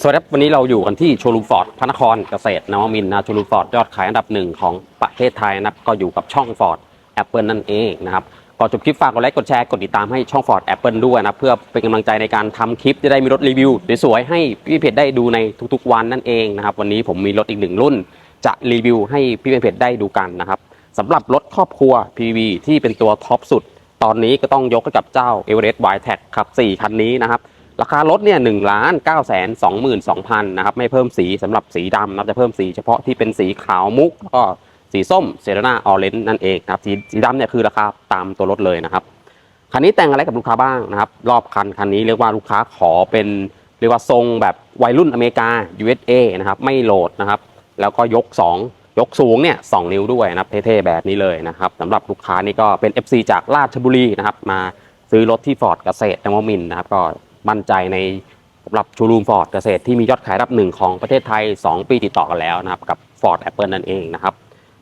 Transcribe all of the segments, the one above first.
สวัสดีครับวันนี้เราอยู่กันที่โชลูฟอร์ดพระนครเกษตรนวมินนะโชลูฟอร์ดยอดขายอันดับหนึ่งของประเทศไทยนะครับก็อยู่กับช่องฟอร์ดแอปเปิลนั่นเองนะครับก่อนจบคลิปฝากกดไลค์กดแชร์กดติดตามให้ช่องฟอร์ดแอปเปิลด้วยนะเพื่อเป็นกำลังใจในการทำคลิปจะได้มีรถรีวิวสวยๆให้พี่เพจได้ดูในทุกๆวันนั่นเองนะครับวันนี้ผมมีรถอีกหนึ่งรุ่น จะรีวิวให้พี่เพจได้ดูกันนะครับสำหรับรถครอบครัว PV ที่เป็นตัวท็อปสุด ตอนนี้ก็ต้องยกให้กับเจ้า e v e r e s t y t e c ครับ 4 คันนี้นะครับ ราคารถเนี่ยหนึ่งล้านเก้าแสนสองหมื่นสองพันนะครับไม่เพิ่มสีสำหรับสีดำนะครับจะเพิ่มสีเฉพาะที่เป็นสีขาวมุกแล้วก็สีส้มเซรนาออเรนนั่นเองนะครับสีสีดำเนี่ยคือราคาตามตัวรถเลยนะครับคันนี้แต่งอะไรกับลูกค้าบ้างนะครับ รอบคันคันนี้เรียกว่าลูกค้าขอเป็นเรียกว่าทรงแบบวัยรุ่นอเมริกา USA นะครับไม่โหลดนะครับ แล้วก็ยก 2 ยกสูงเนี่ยสนิ้วด้วยนะครับเท่ๆแบบนี้เลยนะครับสำหรับลูกค้านี่ก็เป็น FC จากราชบุรีนะครับมาซื้อรถที่ฟอร์ดเกษตรนวมินนะครับก็ มั่นใจในสำหรับชูรูมฟอร์ดเกษตรที่มียอดขายอันดับหนึ่งของประเทศไทย 2 ปีติดต่อกันแล้วนะครับกับ Ford Apple นั่นเองนะครับ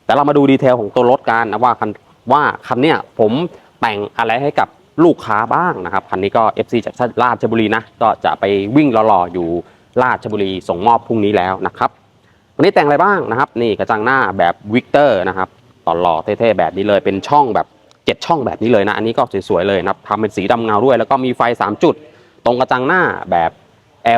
แต่เรามาดูดีเทลของตัวรถกันนะว่าคันว่าคันเนี้ยผมแต่งอะไรให้กับลูกค้าบ้างนะครับคันนี้ก็ FC จากราชบุรีนะก็จะไปวิ่งรอๆอยู่ราชบุรีส่งมอบพรุ่งนี้แล้วนะครับวันนี้แต่งอะไรบ้างนะครับ นี่กระจังหน้าแบบวิกเตอร์นะครับต่อหล่อเท่ๆแบบนี้เลยเป็นช่องแบบเจ็ดช่องแบบนี้เลยนะ อันนี้ก็สวยๆเลยนะครับทำเป็นสีดำเงาด้วย แล้วก็มีไฟ 3 จุด ตรงกระจังหน้าแบบ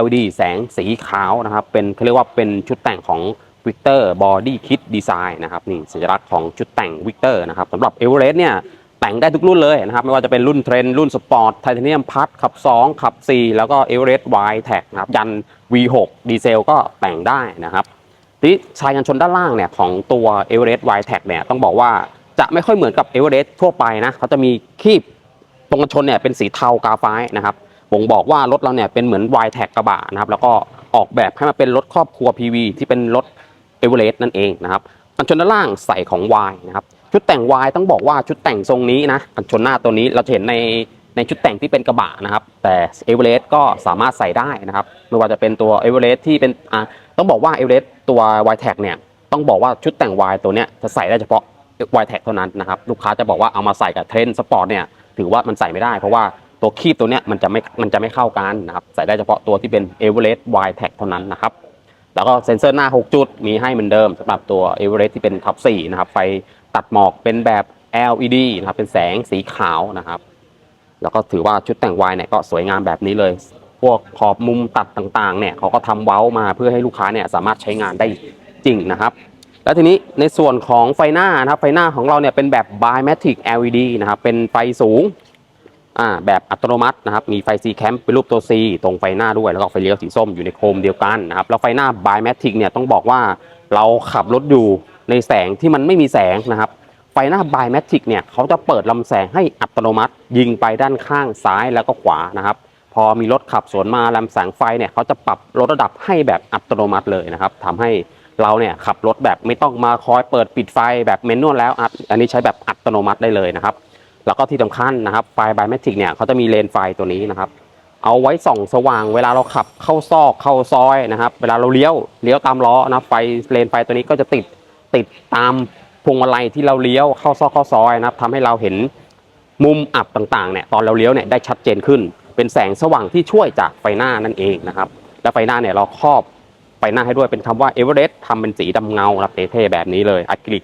LED แสงสีขาวนะครับ เป็นเขาเรียกว่าเป็นชุดแต่งของ Victor Body Kit Design นะครับนี่สัญลักษณ์ของชุดแต่ง Victor นะครับสำหรับ e v e r e s t เนี่ยแต่งได้ทุกรุ่นเลยนะครับ ไม่ว่าจะเป็นรุ่นเทรนด์รุ่นสปอร์ตไทเทเนียมพัดขับ 2 ขับ 4 แล้วก็ e v e r e s t Y Tag นะครับยัน V6 ดีเซลก็แต่งได้นะครับทีชายกันชนด้านล่างเนี่ยของตัว e v e r e s t Y Tag เนี่ยต้องบอกว่าจะไม่ค่อยเหมือนกับ e v e r e s t ทั่วไปนะเขาจะมีคีบตรงกันชนเนี่ยเป็นสีเทากาไฟนะครับ บ่งบอกว่ารถเราเนี่ยเป็นเหมือน Y Tag กกระบะนะครับแล้วก็ออกแบบให้มาเป็นรถครอบครัว PV ที่เป็นรถเอเวอเรสต์นั่นเองนะครับกันชนด้านล่างใส่ของ Y นะครับชุดแต่ง Y ต้องบอกว่าชุดแต่งทรงนี้นะกันชนหน้าตัวนี้เราจะเห็นในในชุดแต่งที่เป็นกระบะนะครับ แต่เอเวอเรสต์ก็สามารถใส่ได้นะครับไม่ว่าจะเป็นตัวเอเวอเรสต์ที่เป็นอ่าต้องบอกว่าเอเวอเรสต์ตัว Y Tag เนี่ยต้องบอกว่าชุดแต่ง Y ตัวเนี้ยจะใส่ได้เฉพาะ Y Tag เท่านั้นนะครับลูกค้าจะบอกว่าเอามาใส่กับเทรนด์สปอร์ตเนี่ยถือว่ามันใส่ไม่ได้เพราะว่า ตัวคีบตัวเนี้ยมันจะไม่มันจะไม่เข้ากันนะครับใส่ได้เฉพาะตัวที่เป็นเอเวอเรสต์ Y Tag เท่านั้นนะครับแล้วก็เซ็นเซอร์หน้า 6 จุดมีให้เหมือนเดิมสำหรับตัว e v e r e s t ที่เป็นท็อป4นะครับไฟตัดหมอกเป็นแบบ LED นะครับเป็นแสงสีขาวนะครับแล้วก็ถือว่าชุดแต่งวายเนี่ยก็สวยงามแบบนี้เลย พวกขอบมุมตัดต่างๆเนี่ยเขาก็ทำเว้ามาเพื่อให้ลูกค้าเนี่ยสามารถใช้งานได้จริงนะครับ แล้วทีนี้ในส่วนของไฟหน้านะครับไฟหน้าของเราเนี่ยเป็นแบบ Bimatic LED นะครับเป็นไฟสูง อ่าแบบอัตโนมัตินะครับ มีไฟ C cam เป็นรูปตัว C ตรงไฟหน้าด้วย แล้วก็ไฟเลี้ยวสีส้มอยู่ในโคมเดียวกันนะครับ แล้วไฟหน้า Bimatic เนี่ยต้องบอกว่าเราขับรถอยู่ในแสงที่มันไม่มีแสงนะครับ ไฟหน้า Bimatic เนี่ยเขาจะเปิดลำแสงให้อัตโนมัติ ยิงไปด้านข้างซ้ายแล้วก็ขวานะครับ พอมีรถขับสวนมาลำแสงไฟเนี่ยเขาจะปรับลดระดับให้แบบอัตโนมัติเลยนะครับทำให้เราเนี่ยขับรถแบบไม่ต้องมาคอยเปิดปิดไฟแบบเมนนวลแล้วอันนี้ใช้แบบอัตโนมัติได้เลยนะครับ แล้วก็ที่สำคัญนะครับไฟไบแมติกเนี่ยเขาจะมีเลนไฟตัวนี้นะครับ เอาไว้ส่องสว่างเวลาเราขับเข้าซอกเข้าซอยนะครับ เวลาเราเลี้ยวเลี้ยวตามล้อนะไฟเลนไฟตัวนี้ก็จะติดติดตามพวงมาลัยที่เราเลี้ยวเข้าซอกเข้าซอยนะครับทำให้เราเห็นมุมอับต่างๆเนี่ยตอนเราเลี้ยวเนี่ยได้ชัดเจนขึ้น เป็นแสงสว่างที่ช่วยจากไฟหน้านั่นเองนะครับ และไฟหน้าเนี่ยเราครอบไฟหน้าให้ด้วยเป็นคำว่าเอเวอเรสต์ทำเป็นสีดำเงาครับเท่ๆแบบนี้เลยอะคริลิก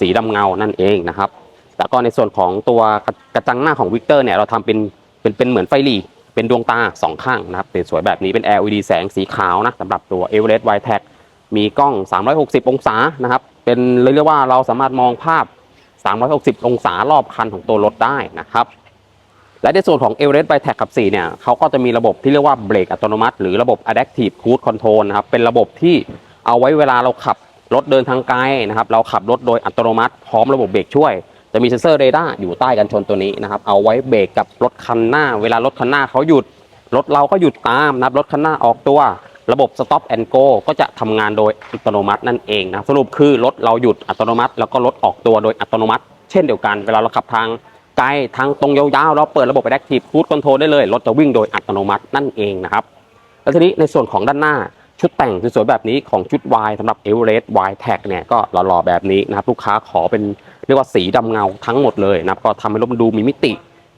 สีดำเงานั่นเองนะครับ แล้วก็ในส่วนของตัวกระกระจังหน้าของวิกเตอร์เนี่ยเราทำเป็นเป็นเป็นเหมือนไฟหลีเป็นดวงตาสองข้างนะครับสวยแบบนี้เป็น LED แสงสีขาวนะสำหรับตัว e v e r e s t Y Tag มีกล้อง 360 องศานะครับ เป็นเรียกว่าเราสามารถมองภาพ 360 องศารอบคันของตัวรถได้นะครับ และในส่วนของ e v e r e s t Y Tag ขับ4เนี่ยเขาก็จะมีระบบที่เรียกว่าเบรกอัตโนมัติ หรือระบบ Adaptive Cruise Control นะครับเป็นระบบที่เอาไว้เวลาเราขับรถเดินทางไกลนะครับ เราขับรถโดยอัตโนมัติ พร้อมระบบเบรกช่วย จะมีเซ็นเซอร์เรดาร์อยู่ใต้กันชนตัวนี้นะครับ เอาไว้เบรกกับรถคันหน้า เวลารถคันหน้าเขาหยุด รถเราก็หยุดตามนะครับรถคันหน้าออกตัว ระบบ stop and go ก็จะทำงานโดยอัตโนมัตินั่นเองนะสรุปคือรถเราหยุดอัตโนมัติ แล้วก็รถออกตัวโดยอัตโนมัติ เช่นเดียวกัน เวลาเราขับทางไกลทางตรงยาวๆเราเปิดระบบ Adaptive Cruise Control ได้เลยรถจะวิ่งโดยอัตโนมัตินั่นเองนะครับแล้วทีนี้ในส่วนของด้านหน้าชุดแต่งสวยๆแบบนี้ของชุด Y สำหรับ e v e r e s t Y Tag เนี่ยก็หล่อๆแบบนี้นะครับลูกค้าขอเป็น เรียกว่าสีดำเงาทั้งหมดเลยนะครับก็ทำให้รถมันดูมีมิติ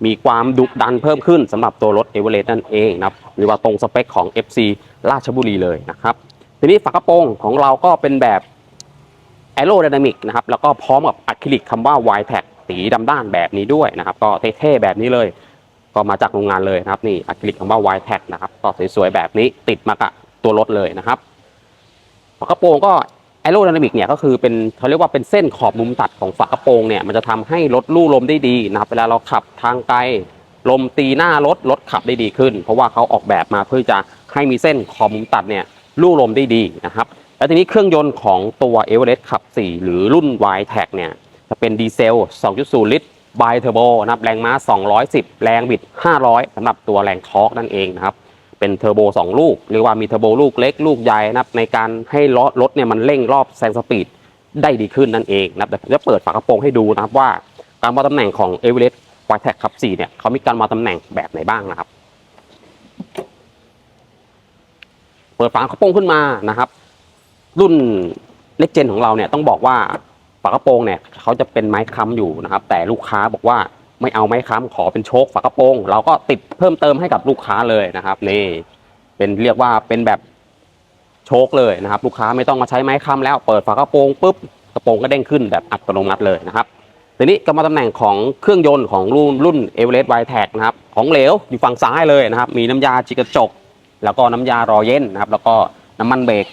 มีความดุดันเพิ่มขึ้นสำหรับตัวรถเอเวอเรสต์นั่นเองนะครับหรือว่าตรงสเปคของ FC ราชบุรีเลยนะครับทีนี้ฝากระโปรงของเราก็เป็นแบบแอโร d y นามิกนะครับแล้วก็พร้อมกับอะคริลิกคำว่า y t a g สีดำด้านแบบนี้ด้วยนะครับ ก็เท่ๆแบบนี้เลย ก็มาจากโรงงานเลยนะครับนี่อะคริลิกคำว่า y t a g นะครับก็สวยๆแบบนี้ติดมากับตัวรถเลยนะครับฝากระโปรงก็ แอโร d y นามิกเนี่ยก็คือเป็นเขาเรียกว่าเป็นเส้นขอบมุมตัดของฝากระโปรงเนี่ยมันจะทำให้รถลู่ลมได้ดีนะครับเวลาเราขับทางไกลลมตีหน้ารถรถขับได้ดีขึ้น เพราะว่าเขาออกแบบมาเพื่อจะให้มีเส้นขอบมุมตัดเนี่ยลู่ลมได้ดีนะครับแล้วทีนี้เครื่องยนต์ของตัว e v e r e s t ขับ 4 หรือรุ่น y t a g เนี่ยจะเป็นดีเซล 2.0 ลิตรไบเทอร์โบนะครับแรงม้า 210 แรงบิด 500สำหรับตัวแรงทอร์กนั่นเองนะครับ เป็นเทอร์โบ2 ลูก เรียกว่ามีเทอร์โบลูกเล็กลูกใหญ่นะครับในการให้ล้อรถเนี่ยมันเร่งรอบแซงสปีดได้ดีขึ้นนั่นเองนะครับเดี๋ยวผมจะเปิดฝากระโปรงให้ดูนะครับว่าการวางตำแหน่งของ e v e r e s t y t a g ขับ4เนี่ยเขามีการวางตำแหน่งแบบไหนบ้างนะครับ เปิดฝากระโปรงขึ้นมานะครับ รุ่นเล็กเจนของเราเนี่ยต้องบอกว่าฝากระโปรงเนี่ยเขาจะเป็นไม้ค้ำอยู่นะครับ แต่ลูกค้าบอกว่า ไม่เอาไม้ค้ำขอเป็นโชคฝากระโปรงเราก็ติดเพิ่มเติมให้กับลูกค้าเลยนะครับนี่เป็นเรียกว่าเป็นแบบโชคเลยนะครับ ลูกค้าไม่ต้องมาใช้ไม้ค้ำแล้วเปิดฝากระโปรงปุ๊บกระโปรงก็เด้งขึ้นแบบอัตโนมัติเลยนะครับทีนี้ก็มาตำแหน่งของเครื่องยนต์ของรุ่นรุ่นเอเวอเรสต์ไวแท็กนะครับของเหลวอยู่ฝั่งซ้ายเลยนะครับ มีน้ำยาจิกระจก แล้วก็น้ำยารอเย็นนะครับ แล้วก็น้ำมันเบรก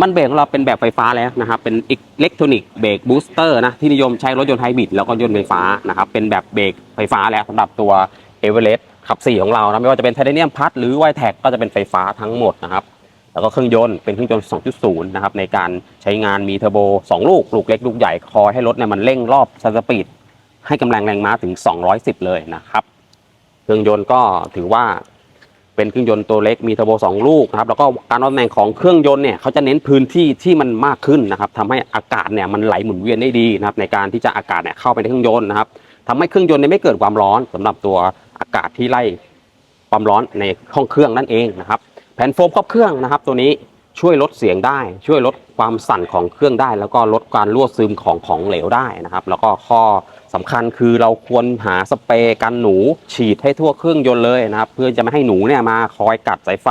มันเบรกของเราเป็นแบบไฟฟ้าแล้วนะครับ เป็นอิเล็กทรอนิกส์เบรกบูสเตอร์นะที่นิยมใช้รถยนต์ไฮบริดแล้วก็ยนต์ไฟฟ้านะครับ เป็นแบบเบรกไฟฟ้าแล้วสำหรับตัวเอเวอเรสต์ขับ 4 ของเรานะไม่ว่าจะเป็นไทเทเนียมพัดหรือไวแท็กก็จะเป็นไฟฟ้าทั้งหมดนะครับ แล้วก็เครื่องยนต์เป็นเครื่องยนต์ 2.0 นะครับในการใช้งานมีเทอร์โบ 2 ลูก ลูกเล็กลูกใหญ่คอยให้รถเนี่ยมันเร่งรอบสปีดให้กำลังแรงม้าถึง 210 เลยนะครับ เครื่องยนต์ก็ถือว่า เป็นเครื่องยนต์ตัวเล็กมีเทอร์โบสองลูกนะครับแล้วก็การวางแหน่งของเครื่องยนต์เนี่ยเขาจะเน้นพื้นที่ที่มันมากขึ้นนะครับทำให้อากาศเนี่ยมันไหลหมุนเวียนได้ดีนะครับในการที่จะอากาศเนี่ยเข้าไปในเครื่องยนต์นะครับทำให้เครื่องยนต์เนี่ยไม่เกิดความร้อนสำหรับตัวอากาศที่ไล่ความร้อนในห้องเครื่องนั่นเองนะครับแผ่นโฟมครอบเครื่องนะครับ ตัวนี้ช่วยลดเสียงได้ ช่วยลดความสั่นของเครื่องได้ แล้วก็ลดการรั่วซึมของของเหลวได้นะครับ แล้วก็ข้อ สำคัญคือเราควรหาสเปรย์กันหนูฉีดให้ทั่วเครื่องยนต์เลยนะครับ เพื่อจะไม่ให้หนูเนี่ยมาคอยกัดสายไฟ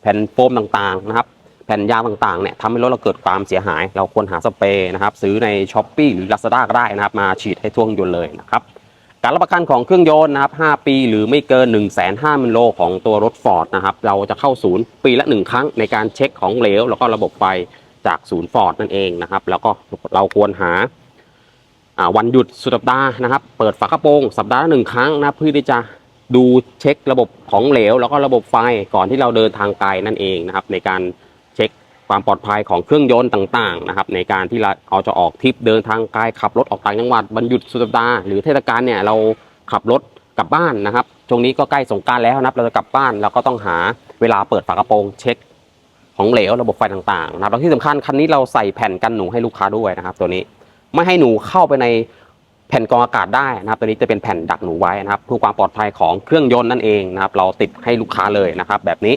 แผ่นโฟมต่างๆนะครับ แผ่นยางต่างๆเนี่ยทำให้รถเราเกิดความเสียหาย เราควรหาสเปรย์นะครับ ซื้อใน s h อ p e e หรือ Lazada ก็ได้นะครับ มาฉีดให้ทั่วเครื่องยนต์เลยนะครับการรับประกันของเครื่องยนต์นะครับ 5 ปีหรือไม่เกิน 1 5 0 0 0 0โลของตัวรถ Ford นะครับ เราจะเข้าศูนย์ปีละ 1 ครั้งในการเช็คของเหลว แล้วก็ระบบไฟจากศูนย์ Ford นั่นเองนะครับ แล้วก็เราควรหา วันหยุดสุดสัปดาห์นะครับ เปิดฝากระโปรงสัปดาห์ละหนึ่งครั้งนะเพื่อที่จะดูเช็คระบบของเหลว แล้วก็ระบบไฟก่อนที่เราเดินทางไกลนั่นเองนะครับ ในการเช็คความปลอดภัยของเครื่องยนต์ต่างๆนะครับ ในการที่เราจะออกทริปเดินทางไกลขับรถออกต่างจังหวัดวันหยุดสุดสัปดาห์หรือเทศกาลเนี่ยเราขับรถกลับบ้านนะครับช่วงนี้ก็ใกล้สงการแล้วนะครับ เราจะกลับบ้านเราก็ต้องหาเวลาเปิดฝากระโปรงเช็คของเหลวระบบไฟต่างๆนะครับแล้วที่สำคัญคันนี้เราใส่แผ่นกันหนูให้ลูกค้าด้วยนะครับ ตัวนี้ ไม่ให้หนูเข้าไปในแผ่นกรองอากาศได้นะครับ ตัวนี้จะเป็นแผ่นดักหนูไว้นะครับเพื่อความปลอดภัยของเครื่องยนต์นั่นเองนะครับ เราติดให้ลูกค้าเลยนะครับ แบบนี้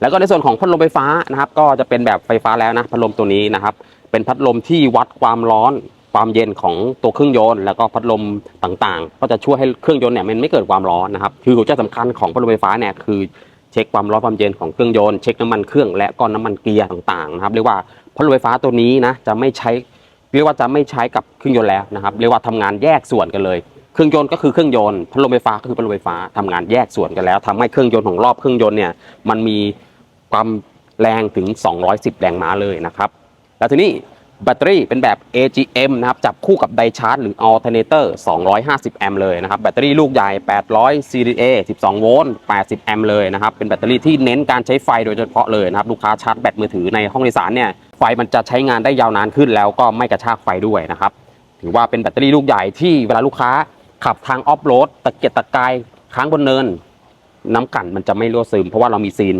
แล้วก็ในส่วนของพัดลมไฟฟ้านะครับ ก็จะเป็นแบบไฟฟ้าแล้วนะพัดลมตัวนี้นะครับ เป็นพัดลมที่วัดความร้อนความเย็นของตัวเครื่องยนต์แล้วก็พัดลมต่างๆ ก็จะช่วยให้เครื่องยนต์เนี่ยมันไม่เกิดความร้อนนะครับ คือหัวใจสำคัญของพัดลมไฟฟ้าเนี่ยคือเช็คความร้อนความเย็นของเครื่องยนต์เช็คน้ำมันเครื่องและก็น้ำมันเกียร์ต่างๆนะครับเรียกว่าพัดลมไฟฟ้าตัวนี้นะจะไม่ใช้ เรียกว่าจะไม่ใช้กับเครื่องยนต์แล้วนะครับเรียกว่าทำงานแยกส่วนกันเลยเครื่องยนต์ก็คือเครื่องยนต์พัดลมไฟฟ้าก็คือพัดลมไฟฟ้าทำงานแยกส่วนกันแล้วทำให้เครื่องยนต์ของรอบเครื่องยนต์เนี่ยมันมีความแรงถึง 210 แรงม้าเลยนะครับ แล้วทีนี้ แบตเตอรี่เป็นแบบ AGM นะครับ จับคู่กับไดชาร์จหรือ Alternator 250 แอมป์เลยนะครับ แบตเตอรี่ลูกใหญ่ 800 CDA 12 โวลต์ 80 แอมป์เลยนะครับ เป็นแบตเตอรี่ที่เน้นการใช้ไฟโดยเฉพาะเลยนะครับ ลูกค้าชาร์จแบตมือถือในห้องโดยสารเนี่ย ไฟมันจะใช้งานได้ยาวนานขึ้นแล้วก็ไม่กระชากไฟด้วยนะครับ ถือว่าเป็นแบตเตอรี่ลูกใหญ่ที่เวลาลูกค้าขับทางออฟโรดตะเกียกตะกายค้างบนเนิน น้ำกันมันจะไม่รั่วซึมเพราะว่าเรามีซีน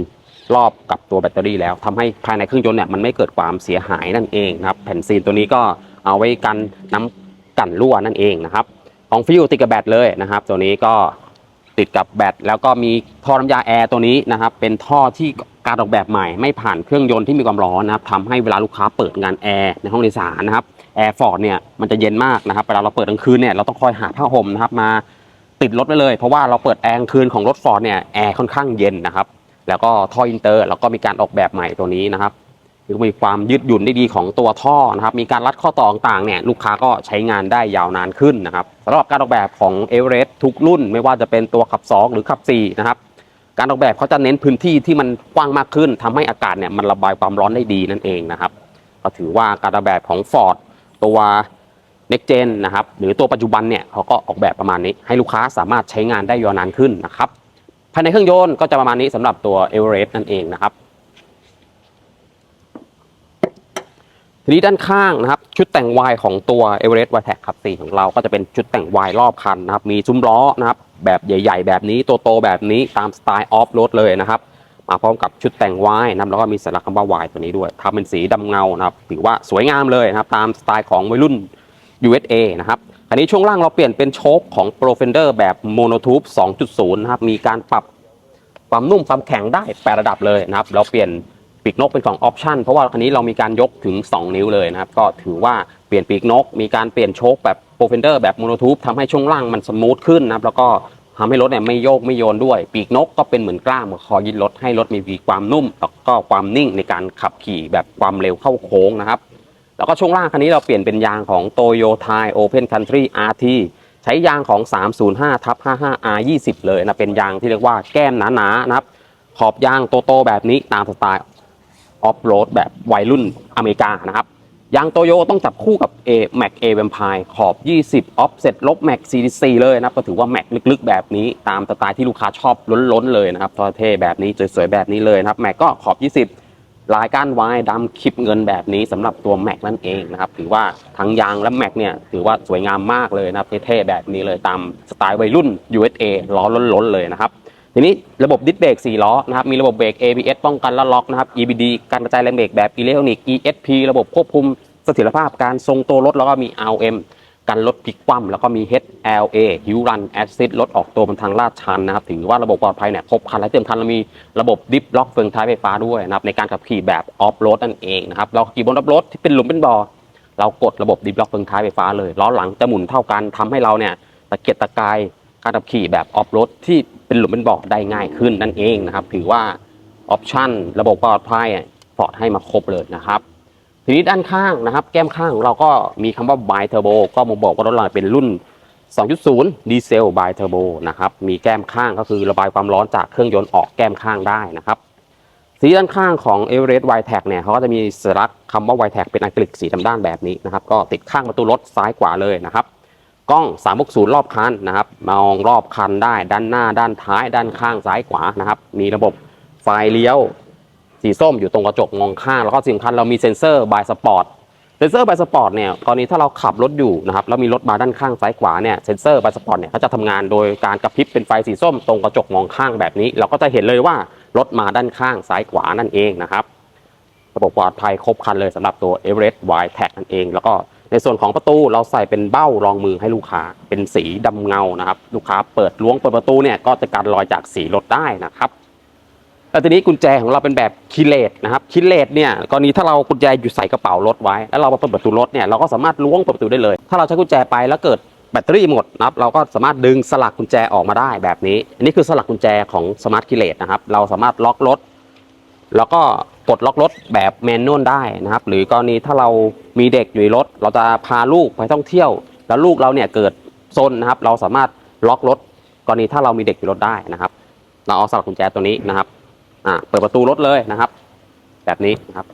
รอบกับตัวแบตเตอรี่แล้วทำให้ภายในเครื่องยนต์เนี่ยมันไม่เกิดความเสียหายนั่นเองนะครับแผ่นซีนตัวนี้ก็เอาไว้กันน้ำกันรั่วนั่นเองนะครับของฟิวติดกับแบตเลยนะครับ ตัวนี้ก็ติดกับแบตแล้วก็มีท่อน้ำยาแอร์ตัวนี้นะครับเป็นท่อที่การออกแบบใหม่ไม่ผ่านเครื่องยนต์ที่มีความร้อนนะครับทำให้เวลาลูกค้าเปิดงานแอร์ในห้องโดยสารนะครับแอร์ฟอร์ดเนี่ยมันจะเย็นมากนะครับเวลาเราเปิดกลางคืนเนี่ยเราต้องคอยหาผ้าห่มนะครับมาติดรถไว้เลย เพราะว่าเราเปิดแอร์กลางคืนของรถฟอร์ดเนี่ยแอร์ค่อนข้างเย็นนะครับ แล้วก็ท่ออินเตอร์แล้วก็มีการออกแบบใหม่ตัวนี้นะครับคือมีความยืดหยุ่นได้ดีของตัวท่อนะครับ มีการรัดข้อต่อต่างๆเนี่ยลูกค้าก็ใช้งานได้ยาวนานขึ้นนะครับสำหรับการออกแบบของเอเวอเรสต์ทุกรุ่น ไม่ว่าจะเป็นตัวขับ 2 หรือขับ 4 นะครับ การออกแบบเขาจะเน้นพื้นที่ที่มันกว้างมากขึ้นทำให้อากาศเนี่ยมันระบายความร้อนได้ดีนั่นเองนะครับ ก็ถือว่าการออกแบบของ Ford ตัว Next Gen นะครับหรือตัวปัจจุบันเนี่ยเขาก็ออกแบบประมาณนี้ ให้ลูกค้าสามารถใช้งานได้ยาวนานขึ้นนะครับ ภายในเครื่องยนต์ก็จะประมาณนี้สำหรับตัว e v e r e s t นั่นเองนะครับ ทีนี้ด้านข้างนะครับ ชุดแต่งวายของตัว e v e r e s t y t e c ขับ4ของเราก็จะเป็นชุดแต่งวายรอบคันนะครับ มีซุ้มล้อนะครับ แบบใหญ่ ๆ แบบนี้ตัวโตแบบนี้ตามสไตล์ออฟโรดเลยนะครับมาพร้อมกับชุดแต่งวายนะครับแล้วก็มีสัญลักษณ์คำว่าวายตัวนี้ด้วยทำเป็นสีดำเงานะครับถือว่าสวยงามเลยนะครับ ตามสไตล์ของวัยรุ่น USA นะครับ อันนี้ช่วงล่างเราเปลี่ยนเป็นโชคของ Pro Fender แบบโมโนทูบ2.0 นะครับ มีการปรับความนุ่มความแข็งได้8ระดับเลยนะครับ เราเปลี่ยนปีกนกเป็นของออปชันเพราะว่าคันนี้เรามีการยกถึง 2 นิ้วเลยนะครับ ก็ถือว่าเปลี่ยนปีกนก มีการเปลี่ยนโชคแบบ Pro Fender แบบโมโนทูบทำให้ช่วงล่างมันสมูทขึ้นนะครับ แล้วก็ทำให้รถเนี่ยไม่โยกไม่โยนด้วย ปีกนกก็เป็นเหมือนกล้ามคอยยึดรถให้รถมีความนุ่มแล้วก็ความนิ่งในการขับขี่แบบความเร็วเข้าโค้งนะครับ แล้วก็ช่วงล่างคันนี้เราเปลี่ยนเป็นยางของ Toyo Thai Open Country RT ใช้ยางของ 305ทับ 55 R20 เลยนะเป็นยางที่เรียกว่าแก้มหนาๆนะครับ ขอบยางโตๆแบบนี้ตามสไตล์ออฟโรดแบบวัยรุ่นอเมริกานะครับยางโตโยต้องจับคู่กับ A Mac A Vampire ขอบ 20 Offset ลบ Mac 44เลยนะครับ ก็ถือว่า Mac ลึกๆ แบบนี้ ตามสไตล์ที่ลูกค้าชอบล้นๆ เลยนะครับเท่แบบนี้ สวยๆ แบบนี้เลยนะครับ Mac ก็ขอบ 20 ลายก้านวายดำคลิปเงินแบบนี้สำหรับตัวแม็กนั่นเองนะครับ ถือว่าทั้งยางและแม็กเนี่ย ถือว่าสวยงามมากเลยนะครับเท่ๆแบบนี้เลยตามสไตล์วัยรุ่น USA ล้อล้นๆเลยนะครับทีนี้ระบบดิสเบรก4ล้อนะครับมีระบบเบรก ABS ป้องกันและล็อกนะครับ EBD การกระจายแรงเบรกแบบอิเล็กทรอนิกส์ ESP ระบบควบคุมเสถียรภาพการทรงตัวรถแล้วก็มี RM กันลดพลิกคว่ำแล้วก็มี HLA Hill Run Assist ลดออกตัวบนทางลาดชันนะครับถือว่าระบบปลอดภัยเนี่ยครบครันและเต็มคันเรามีระบบดิฟล็อกเฟืองท้ายไฟฟ้าด้วยนะครับในการขับขี่แบบออฟโรดนั่นเองนะครับเราขี่บนออฟโรดที่เป็นหลุมเป็นบ่อเรากดระบบดิฟล็อกเฟืองท้ายไฟฟ้าเลยล้อหลังจะหมุนเท่ากันทำให้เราเนี่ยตะเกียกตะกายการขับขี่แบบออฟโรดที่เป็นหลุมเป็นบ่อได้ง่ายขึ้นนั่นเองนะครับถือว่าออปชั่นระบบปลอดภัยฟอร์ดให้มาครบเลยนะครับ ทีนี้ด้านข้างนะครับ แก้มข้างของเราก็มีคำว่า bi turbo ก็มองบอกว่ารถเราเป็นรุ่น 2.0 ดีเซล bi turbo นะครับ มีแก้มข้างก็คือระบายความร้อนจากเครื่องยนต์ออกแก้มข้างได้นะครับ สีด้านข้างของ e v e r e s t y t e c เนี่ยเขาก็จะมีสัญลักษณ์คำว่า y t e c เป็นอังกฤษสีดำด้านแบบนี้นะครับ ก็ติดข้างประตูรถซ้ายขวาเลยนะครับกล้อง 360 รอบคันนะครับ มองรอบคันได้ ด้านหน้า ด้านท้าย ด้านข้าง ซ้ายขวา นะครับ มีระบบไฟเลี้ยว สีส้มอยู่ตรงกระจกมองข้างแล้วก็สิ่งสำคัญเรามีเซ็นเซอร์บายสปอร์ตเซ็นเซอร์บายสปอร์ตเนี่ยกรณีถ้าเราขับรถอยู่นะครับแล้วมีรถมาด้านข้างซ้ายขวาเนี่ยเซ็นเซอร์บายสปอร์ตเนี่ยเขาจะทำงานโดยการกระพริบเป็นไฟสีส้มตรงกระจกมองข้างแบบนี้ เราก็จะเห็นเลยว่ารถมาด้านข้างซ้ายขวานั่นเองนะครับระบบปลอดภัยครบครันเลยสำหรับตัว Everest Y Tag นั่นเอง แล้วก็ในส่วนของประตูเราใส่เป็นเบ้ารองมือให้ลูกค้าเป็นสีดำเงานะครับลูกค้าเปิดล้วงเปิดประตูเนี่ยก็จะการลอยจากสีรถได้นะครับ แล้วทีนี้กุญแจของเราเป็นแบบคิเลตนะครับคิเลตเนี่ยกรณีถ้าเรากุญแจอยู่ใส่กระเป๋ารถไว้ แล้วเรามาเปิดประตูรถเนี่ยเราก็สามารถล้วงเปิดประตูได้เลย ถ้าเราใช้กุญแจไปแล้วเกิดแบตเตอรี่หมดนะครับเราก็สามารถดึงสลักกุญแจออกมาได้แบบนี้ อันนี้คือสลักกุญแจของสมาร์ทคิเลตนะครับเราสามารถล็อกรถ แล้วก็กดล็อกรถแบบแมนนวลได้นะครับ หรือกรณีถ้าเรามีเด็กอยู่ในรถ เราจะพาลูกไปท่องเที่ยว แล้วลูกเราเนี่ยเกิดซนนะครับ เราสามารถล็อกรถกรณีถ้าเรามีเด็กอยู่รถได้นะครับ เราเอาสลักกุญแจตัวนี้นะครับ อ่าเปิดประตูรถเลยนะครับ แบบนี้นะครับ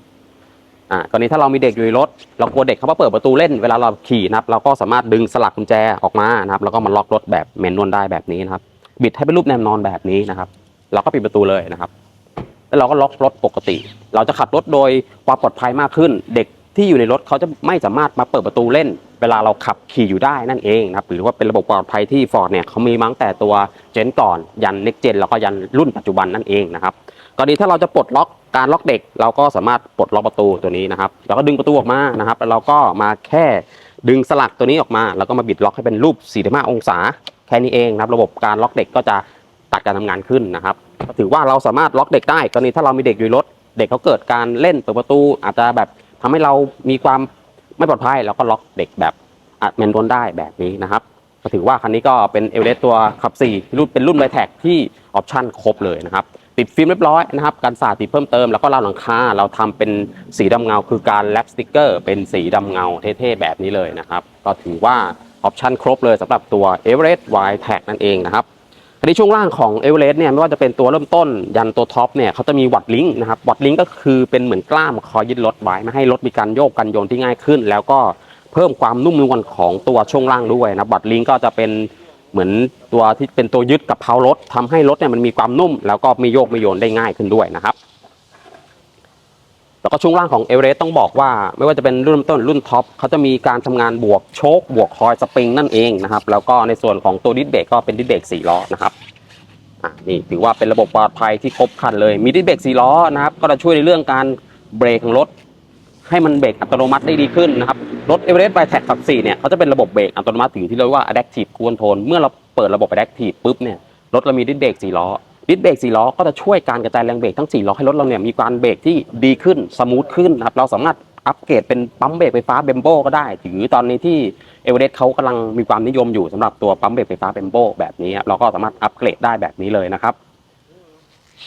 อ่ากรณีถ้าเรามีเด็กอยู่ในรถ เรากลัวเด็กเขามาเปิดประตูเล่นเวลาเราขี่นะครับ เราก็สามารถดึงสลักกุญแจออกมานะครับ แล้วก็มาล็อกรถแบบแมนนวลได้แบบนี้นะครับ บิดให้เป็นรูปแนวนอนแบบนี้นะครับ เราก็ปิดประตูเลยนะครับ แล้วเราก็ล็อกรถปกติ เราจะขับรถโดยความปลอดภัยมากขึ้น เด็กที่อยู่ในรถเขาจะไม่สามารถมาเปิดประตูเล่น เวลาเราขับขี่อยู่ได้นั่นเองนะครับ หรือว่าเป็นระบบปลอดภัยที่ Ford เนี่ยเขามีมั้งแต่ตัวเจนก่อนยันเน็กเจนแล้วก็ยันรุ่นปัจจุบันนั่นเองนะครับ กรณีถ้าเราจะปลดล็อกการล็อกเด็ก เราก็สามารถปลดล็อกประตูตัวนี้นะครับแล้วก็ดึงประตูออกมานะครับแล้วเราก็มาแค่ดึงสลักตัวนี้ออกมาแล้วก็มาบิดล็อกให้เป็นรูป 45 องศาแค่นี้เองนะครับระบบการล็อกเด็กก็จะตัดการทำงานขึ้นนะครับถือว่าเราสามารถล็อกเด็กได้กรณีถ้าเรามีเด็กอยู่รถ เด็กเขาเกิดการเล่นเปิดประตู อาจจะแบบทำให้เรามีความไม่ปลอดภัยเราก็ล็อกเด็กแบบอัดแมนนวลได้แบบนี้นะครับก็ถือว่าคันนี้ก็เป็นเอเวอเรสต์ตัวขับ4รุ่นเป็นรุ่นไบแท็กที่ออปชั่นครบเลยนะครับ ติดฟิล์มเรียบร้อยนะครับการสาดติดเพิ่มเติมแล้วก็ราวหลังคาเราทำเป็นสีดำเงา คือการแลปสติกเกอร์ เป็นสีดำเงาเท่ๆแบบนี้เลยนะครับก็ถือว่าออปชันครบเลยสำหรับตัว e v e r e s t Y Tag นั่นเองนะครับอันนี้ช่วงล่างของ e v e r e s t เนี่ยไม่ว่าจะเป็นตัวเริ่มต้นยันตัวท็อปเนี่ยเขาจะมีวัดลิงก์นะครับวัดลิงก์ก็คือเป็นเหมือนกล้ามคอยยึดรถไว้ไม่ให้รถมีการโยกกันโยนที่ง่ายขึ้น แล้วก็เพิ่มความนุ่มนวลของตัวช่วงล่างด้วยนะวัดลิงก์ก็จะเป็น เหมือนตัวที่เป็นตัวยึดกับเพารถทำให้รถเนี่ยมันมีความนุ่ม แล้วก็ไม่โยกไม่โยนได้ง่ายขึ้นด้วยนะครับ แล้วก็ช่วงล่างของเอเวอเรสต์ต้องบอกว่า ไม่ว่าจะเป็นรุ่นต้นรุ่นท็อปเขาจะมีการทำงานบวกโชคบวกคอยสปริงนั่นเองนะครับ แล้วก็ในส่วนของตัวดิสเบรกก็เป็นดิสเบรกสี่ล้อนะครับอ่านี่ถือว่าเป็นระบบปลอดภัยที่ครบครันเลยมีดิสเบรกสี่ล้อนะครับ ก็จะช่วยในเรื่องการเบรกของรถ ให้มันเบรกอัตโนมัติได้ดีขึ้นนะครับ รถเอเวอเรสต์ไบแท็กขับ4เนี่ยเขาจะเป็นระบบเบรกอัตโนมัติอยู่ที่เรียกว่า adaptive cruise control เมื่อเราเปิดระบบ adaptive ปุ๊บเนี่ยรถเรามีดิสเบรกสี่ล้อดิสเบรกสี่ล้อก็จะช่วยการกระจายแรงเบรกทั้งสี่ล้อให้รถเราเนี่ยมีการเบรกที่ดีขึ้นสมูทขึ้นนะครับเราสามารถอัปเกรดเป็นปั๊มเบรกไฟฟ้าเบมโบก็ได้หรือตอนนี้ที่เอเวอเรสต์เขากำลังมีความนิยมอยู่สำหรับตัวปั๊มเบรกไฟฟ้าเบมโบแบบนี้เราก็สามารถอัปเกรดได้แบบนี้เลยนะครับ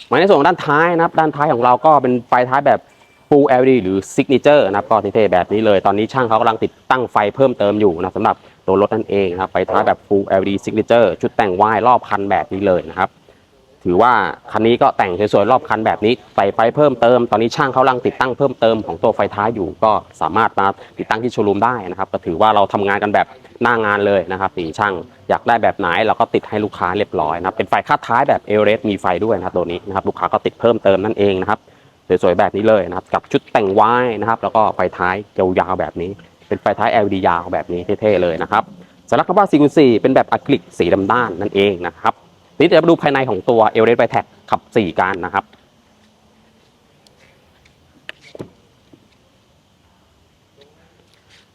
มาในส่วนด้านท้ายนะครับด้านท้ายของเราก็เป็นไฟท้ายแบบ Full LED หรือ Signature นะครับก็เท่ๆแบบนี้เลย ตอนนี้ช่างเขากำลังติดตั้งไฟเพิ่มเติมอยู่นะสำหรับตัวรถนั่นเองนะครับไฟท้ายแบบ Full LED Signature ชุดแต่งวายรอบคันแบบนี้เลยนะครับถือว่าคันนี้ก็แต่งสวยๆรอบคันแบบนี้ใส่ไฟเพิ่มเติม ตอนนี้ช่างเขากำลังติดตั้งเพิ่มเติมของตัวไฟท้ายอยู่ก็สามารถมาติดตั้งที่โชว์รูมได้นะครับ ก็ถือว่าเราทำงานกันแบบหน้างานเลยนะครับนี่ช่างอยากได้แบบไหนเราก็ติดให้ลูกค้าเรียบร้อยนะเป็นไฟคาดท้ายแบบเอเรสมีไฟด้วยนะครับตัวนี้นะครับลูกค้าก็ติดเพิ่มเติมนั่นเองนะครับ สวยๆแบบนี้เลยนะครับ กับชุดแต่งวายนะครับ แล้วก็ไฟท้ายยาวๆแบบนี้ เป็นไฟท้าย LED ยาวแบบนี้เท่ๆเลยนะครับสำหรับคำว่า4คูณ4เป็นแบบอะคริลิกสีดำด้านนั่นเองนะครับนี้เดี๋ยวมาดูภายในของตัว e v e r e s t by Tag ขับ 4 กันนะครับ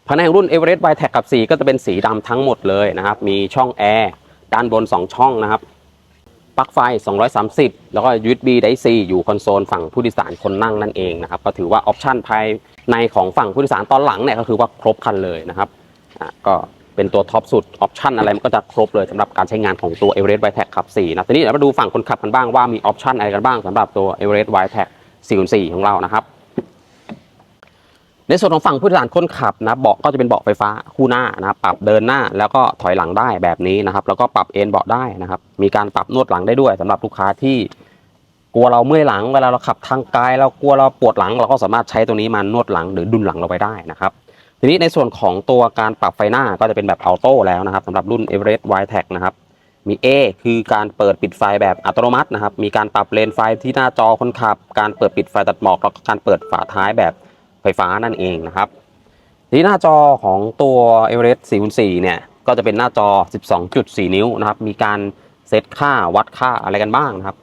ภายในรุ่น e v e r e s t by Tag กับ 4 ก็จะเป็นสีดำทั้งหมดเลยนะครับ มีช่องแอร์ด้านบน 2 ช่องนะครับ ปลั๊กไฟ 230 แล้วก็ USB Type C อยู่คอนโซลฝั่งผู้โดยสารคนนั่งนั่นเองนะครับ ก็ถือว่าออปชันภายในของฝั่งผู้โดยสารตอนหลังเนี่ยก็คือว่าครบครันเลยนะครับอะก็เป็นตัวท็อปสุดออปชันอะไรมันก็จะครบเลยสำหรับการใช้งานของตัว Everest y t e c ขับ4นะทีนี้เดี๋ยวมาดูฝั่งคนขับกันบ้างว่ามีออปชันอะไรกันบ้างสำหรับตัว Everest y t e c 404 ของเรานะครับ ในส่วนของฝั่งผู้โดยสารคนขับนะเบาะก็จะเป็นเบาะไฟฟ้าคู่หน้านะปรับเดินหน้าแล้วก็ถอยหลังได้แบบนี้นะครับ แล้วก็ปรับเอนเบาะได้นะครับ มีการปรับนวดหลังได้ด้วยสำหรับลูกค้าที่กลัวเราเมื่อยหลังเวลาเราขับทางไกลเรากลัวเราปวดหลัง เราก็สามารถใช้ตัวนี้มานวดหลังหรือดุลหลังเราไปได้นะครับ ทีนี้ในส่วนของตัวการปรับไฟหน้าก็จะเป็นแบบออโต้แล้วนะครับสำหรับรุ่น Everest y t e c นะครับมี A คือการเปิดปิดไฟแบบอัตโนมัตินะครับมีการปรับเลนไฟที่หน้าจอคนขับ การเปิดปิดไฟตัดหมอกแล้วก็การเปิดฝาท้ายแบบ ฟฟ้านั่นเองนะครับที่หน้าจอของตัว Everest 404เนี่ยก็จะเป็นหน้าจอ 12.4 นิ้วนะครับมีการเซตค่าวัดค่าอะไรกันบ้างนะครับ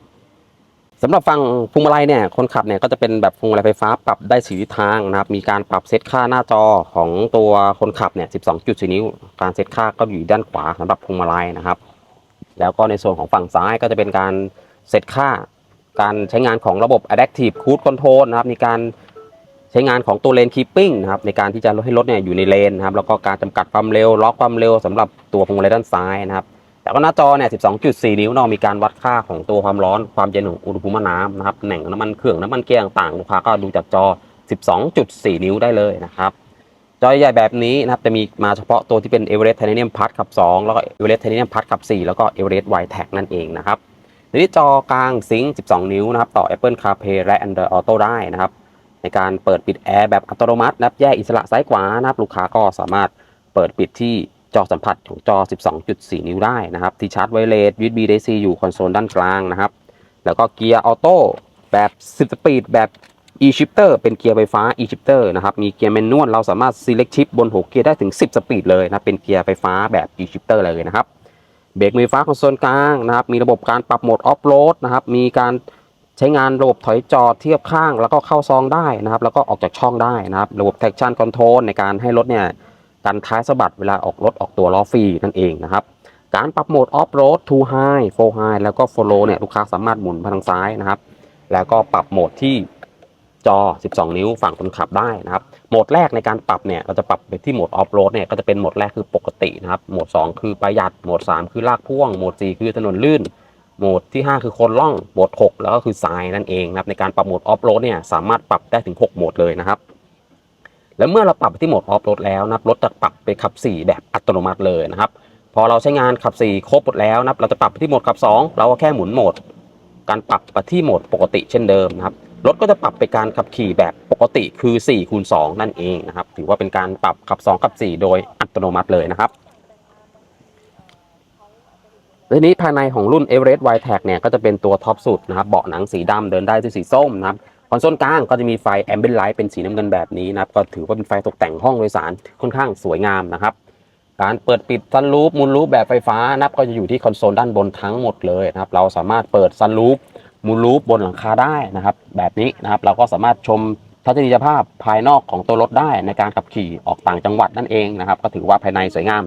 สำหรับฝั่งพวงมาลัยเนี่ยคนขับเนี่ยก็จะเป็นแบบพวงมาลัยไฟฟ้าปรับได้สีทิศทางนะครับมีการปรับเซตค่าหน้าจอของตัวคนขับเนี่ย 12.4 นิ้ว การเซตค่าก็อยู่ด้านขวาสำหรับพวงมาลัยนะครับ แล้วก็ในส่วนของฝั่งซ้ายก็จะเป็นการเซตค่า การใช้งานของระบบ Adaptive Cruise Control นะครับมีการ ช้งานของตัวเลนคีปปิ้งนะครับในการที่จะให้รถเนี่ยอยู่ในเลนนะครับแล้วก็การจำกัดความเร็วล็อกความเร็วสำหรับตัวพวงมาลัยด้านซ้ายนะครับแล้วก็หน้าจอเนี่ย 12.4 นิ้วเนาะมีการวัดค่าของตัวความร้อนความเย็นของอุณหภูมิน้ำนะครับแหน่งน้ำมันเครื่องน้ำมันเกียร์ต่างๆลูกค้าก็ดูจากจอ 12.4 นิ้วได้เลยนะครับ จอใหญ่แบบนี้นะครับจะมีมาเฉพาะตัวที่เป็น Everest Titanium Plus ขับ 2 แล้วก็ Everest Titanium Plus ขับ 4 แล้วก็ Everest Wide Tag นั่นเองนะครับทีนี้จอกลางซิงค์12 นิ้วนะครับต่อ Apple CarPlay และ Android Auto ได้นะครับ ในการเปิดปิดแอร์แบบอัตโนมัตินะครับแยกอิสระซ้ายขวานะครับลูกค้าก็สามารถเปิดปิดที่จอสัมผัสของจอ 12.4 นิ้วได้นะครับ ที่ชาร์จไวเลส USB Type C อยู่คอนโซลด้านกลางนะครับ แล้วก็เกียร์ออโต้แบบ 10 สปีดแบบ e-shifter เป็นเกียร์ไฟฟ้า e-shifter นะครับ มีเกียร์แมนนวล เราสามารถ select shift บนหัวเกียร์ได้ถึง 10 สปีดเลยนะ เป็นเกียร์ไฟฟ้าแบบ e-shifter เลยนะครับ เบรกมือฟ้าคอนโซลกลางนะครับ มีระบบการปรับโหมดออฟโรดนะครับ มีการ ใช้งานระบบถอยจอดเทียบข้าง แล้วก็เข้าซองได้นะครับ แล้วก็ออกจากช่องได้นะครับ ระบบ traction control ในการให้รถเนี่ยกันท้ายสะบัดเวลาออกรถออกตัวล้อฟรีนั่นเองนะครับ การปรับโหมดออฟโรด to high for high แล้วก็ follow เนี่ยลูกค้าสามารถหมุนไปทางซ้ายนะครับ แล้วก็ปรับโหมดที่จอ 12 นิ้วฝั่งคนขับได้นะครับ โหมดแรกในการปรับเนี่ยเราจะปรับไปที่โหมดออฟโรดเนี่ยก็จะเป็นโหมดแรกคือปกตินะครับ โหมด 2 คือประหยัด โหมด 3 คือลากพ่วง โหมด 4 คือถนนลื่น โหมดที่ 5 คือคนล่องโหมด 6 แล้วก็คือทรายนั่นเองนะครับในการปรับโหมดออฟโรดเนี่ยสามารถปรับได้ถึง 6 โหมดเลยนะครับ แล้วเมื่อเราปรับไปที่โหมดออฟโรดแล้วนะรถจะปรับไปขับ 4 แบบอัตโนมัติเลยนะครับ พอเราใช้งานขับ 4 ครบหมดแล้วนะเราจะปรับไปที่โหมดขับ 2 เราก็แค่หมุนโหมด การปรับไปที่โหมดปกติเช่นเดิมนะครับรถก็จะปรับไปการขับขี่แบบปกติคือ4คูณ2นั่นเองนะครับถือว่าเป็นการปรับขับ 2 ขับ 4 โดยอัตโนมัติเลยนะครับ ทีนี้ภายในของรุ่น Everest w i t e c เนี่ยก็จะเป็นตัวท็อปสุดนะครับเบาะหนังสีดำเดินได้ด้วยสีส้มนะครับคอนโซลกลางก็จะมีไฟ Ambient Light เป็นสีน้ำเงินแบบนี้นะครับก็ถือว่าเป็นไฟตกแต่งห้องโดยสารค่อนข้างสวยงามนะครับการเปิดปิดซันรูปมูลรูปแบบไฟฟ้านับก็จะอยู่ที่คอนโซลด้านบนทั้งหมดเลยนะครับเราสามารถเปิดซันรูปมูลรูปบนหลังคาได้นะครับแบบนี้นะครับเราก็สามารถชมทัศนียภาพภายนอกของตัวรถได้ในการขับขี่ออกต่างจังหวัดนั่นเองนะครับก็ถือว่าภายในสวยงาม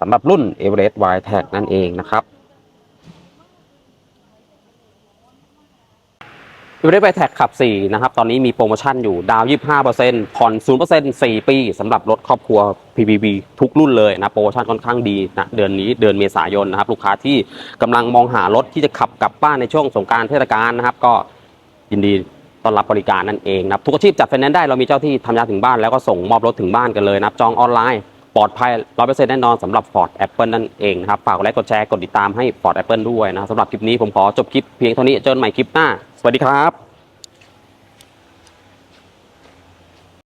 สำหรับรุ่น Everest w i t e c นั่นเองนะครับ ยู่ได้ไปแท็กขับ 4 นะครับ ตอนนี้มีโปรโมชั่นอยู่ดาว 25%ผ่อน 0% 4 ปีสำหรับรถครอบครัว PPV ทุกรุ่นเลยนะ โปรโมชั่นค่อนข้างดีนะเดือนนี้เดือนเมษายนนะครับ ลูกค้าที่กำลังมองหารถที่จะขับกลับบ้านในช่วงสงการเทศกาลนะครับ ก็ยินดีต้อนรับบริการนั่นเองนะครับ ทุกอาชีพจัดไฟแนนซ์ได้เรามีเจ้าที่ทำยาถึงบ้านแล้วก็ส่งมอบรถถึงบ้านกันเลยนะครับจองออนไลน์ ปลอดภัย100%แน่นอนสำหรับ Ford Apple นั่นเองนะครับ ฝากกดไลค์กดแชร์กดติดตามให้ Ford Apple ด้วยนะสำหรับคลิปนี้ผมขอจบคลิปเพียงเท่านี้เจอกันใหม่คลิปหน้า สวัสดีครับ